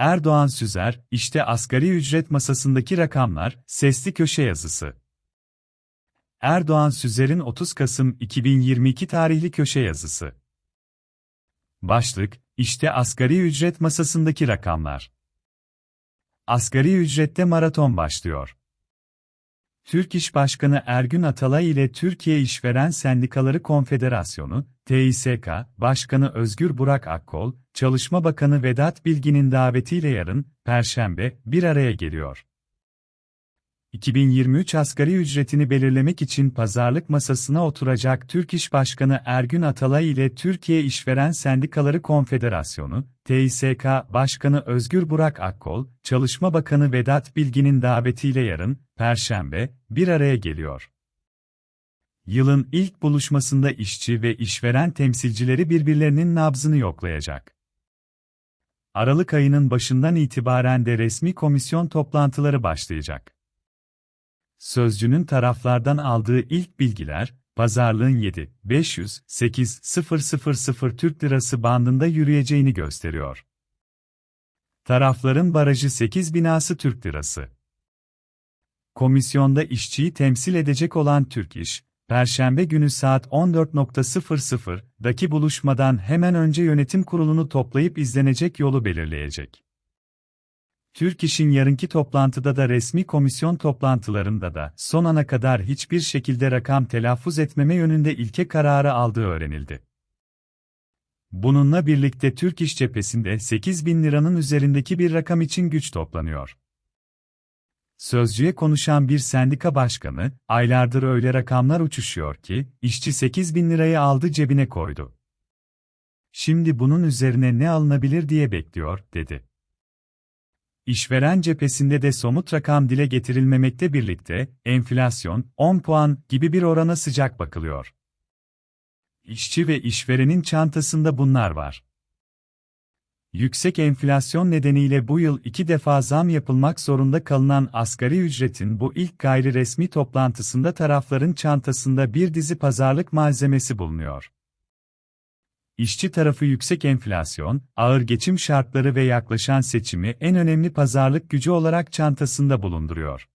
Erdoğan Süzer, işte asgari ücret masasındaki rakamlar, sesli köşe yazısı. Erdoğan Süzer'in 30 Kasım 2022 tarihli köşe yazısı. Başlık, işte asgari ücret masasındaki rakamlar. Asgari ücrette maraton başlıyor. Türk İş Başkanı Ergün Atalay ile Türkiye İşveren Sendikaları Konfederasyonu, TİSK, Başkanı Özgür Burak Akkol, Çalışma Bakanı Vedat Bilgin'in davetiyle yarın, Perşembe, bir araya geliyor. 2023 asgari ücretini belirlemek için pazarlık masasına oturacak Türk İş Başkanı Ergün Atalay ile Türkiye İşveren Sendikaları Konfederasyonu, TİSK Başkanı Özgür Burak Akkol, Çalışma Bakanı Vedat Bilgin'in davetiyle yarın, Perşembe, bir araya geliyor. Yılın ilk buluşmasında işçi ve işveren temsilcileri birbirlerinin nabzını yoklayacak. Aralık ayının başından itibaren de resmi komisyon toplantıları başlayacak. Sözcünün taraflardan aldığı ilk bilgiler, pazarlığın 7, 500, 8, 000 Türk Lirası bandında yürüyeceğini gösteriyor. Tarafların barajı 8 binası Türk Lirası. Komisyonda işçiyi temsil edecek olan Türk İş, Perşembe günü saat 14.00'daki buluşmadan hemen önce yönetim kurulunu toplayıp izlenecek yolu belirleyecek. Türk İş'in yarınki toplantıda da resmi komisyon toplantılarında da son ana kadar hiçbir şekilde rakam telaffuz etmeme yönünde ilke kararı aldığı öğrenildi. Bununla birlikte Türk İş cephesinde 8 bin liranın üzerindeki bir rakam için güç toplanıyor. Sözcüye konuşan bir sendika başkanı, aylardır öyle rakamlar uçuşuyor ki, işçi 8 bin lirayı aldı cebine koydu. Şimdi bunun üzerine ne alınabilir diye bekliyor, dedi. İşveren cephesinde de somut rakam dile getirilmemekte birlikte, enflasyon, 10 puan gibi bir orana sıcak bakılıyor. İşçi ve işverenin çantasında bunlar var. Yüksek enflasyon nedeniyle bu yıl iki defa zam yapılmak zorunda kalınan asgari ücretin bu ilk gayri resmi toplantısında tarafların çantasında bir dizi pazarlık malzemesi bulunuyor. İşçi tarafı yüksek enflasyon, ağır geçim şartları ve yaklaşan seçimi en önemli pazarlık gücü olarak çantasında bulunduruyor.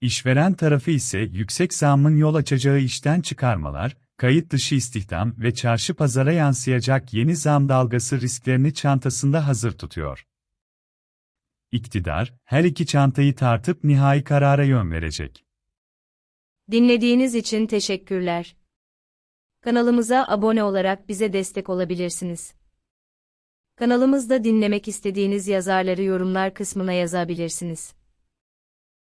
İşveren tarafı ise yüksek zammın yol açacağı işten çıkarmalar, kayıt dışı istihdam ve çarşı pazara yansıyacak yeni zam dalgası risklerini çantasında hazır tutuyor. İktidar, her iki çantayı tartıp nihai karara yön verecek. Dinlediğiniz için teşekkürler. Kanalımıza abone olarak bize destek olabilirsiniz. Kanalımızda dinlemek istediğiniz yazarları yorumlar kısmına yazabilirsiniz.